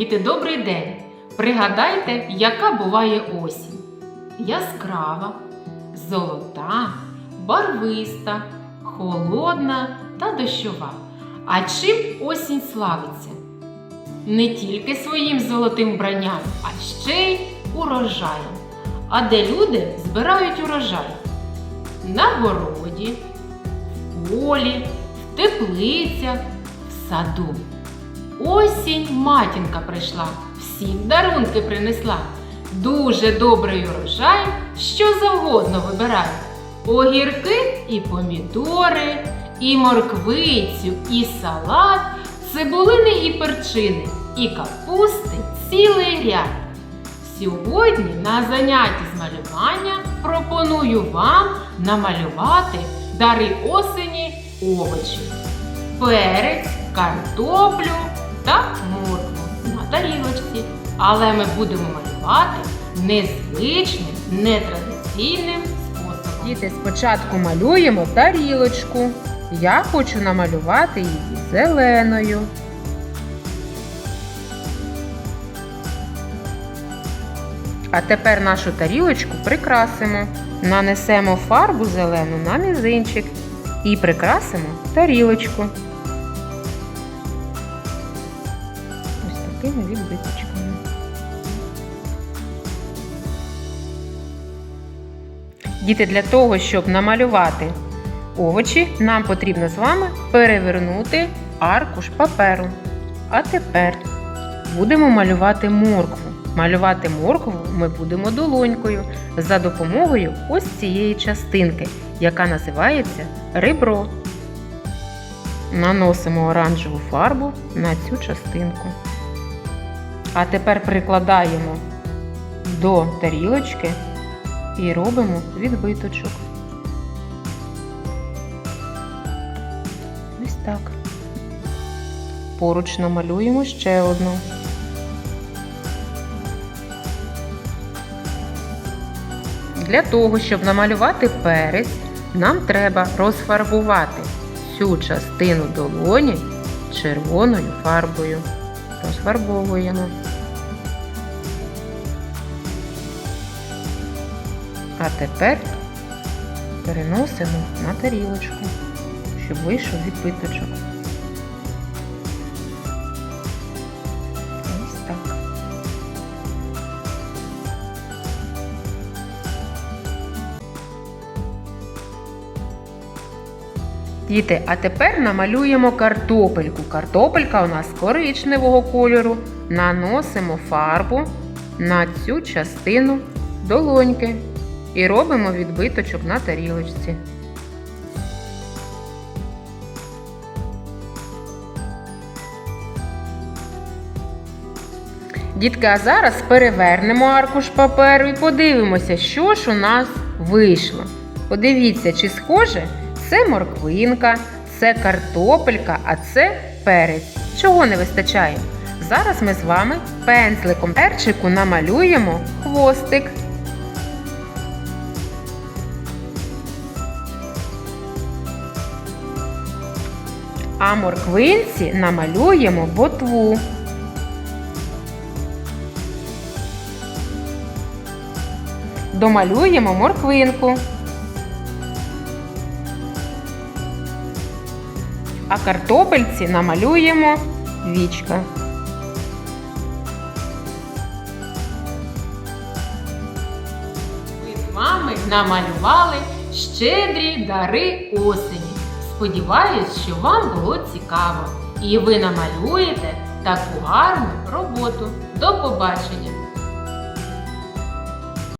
Діти, добрий день! Пригадайте, яка буває осінь. Яскрава, золота, барвиста, холодна та дощова. А чим осінь славиться? Не тільки своїм золотим вбранням, а ще й урожаєм. А де люди збирають урожай? На городі, в полі, в теплицях, в саду. Осінь матінка прийшла, всім дарунки принесла. Дуже добрий урожай, що завгодно вибирай. Огірки і помідори, і морквицю, і салат, цибулини і перчини, і капусти цілий ряд. Сьогодні на занятті з малювання пропоную вам намалювати дари осені овочі, перець, картоплю та моркву на тарілочці. Але ми будемо малювати незвичним, нетрадиційним способом. Діти, спочатку малюємо тарілочку. Я хочу намалювати її зеленою. А тепер нашу тарілочку прикрасимо. Нанесемо фарбу зелену на мізинчик і прикрасимо тарілочку. Такими відбиточками. Діти, для того, щоб намалювати овочі, нам потрібно з вами перевернути аркуш паперу. А тепер будемо малювати моркву. Малювати моркву ми будемо долонькою за допомогою ось цієї частинки, яка називається ребро. Наносимо оранжеву фарбу на цю частинку. А тепер прикладаємо до тарілочки і робимо відбиточок. Ось так. Поруч намалюємо ще одну. Для того, щоб намалювати перець, нам треба розфарбувати цю частину долоні червоною фарбою. Розфарбовуємо. А тепер переносимо на тарілочку, щоб вийшов відбиточок. Діти, а тепер намалюємо картопельку. Картопелька у нас коричневого кольору. Наносимо фарбу на цю частину долоньки і робимо відбиточок на тарілочці. Дітки, а зараз перевернемо аркуш паперу і подивимося, що ж у нас вийшло. Подивіться, чи схоже це морквинка, це картопелька, а це перець. Чого не вистачає? Зараз ми з вами пензликом перчику намалюємо хвостик. А морквинці намалюємо ботву. Домалюємо морквинку. А картопельці намалюємо вічка. Ми з вами намалювали щедрі дари осені. Сподіваюсь, що вам було цікаво. І ви намалюєте таку гарну роботу. До побачення!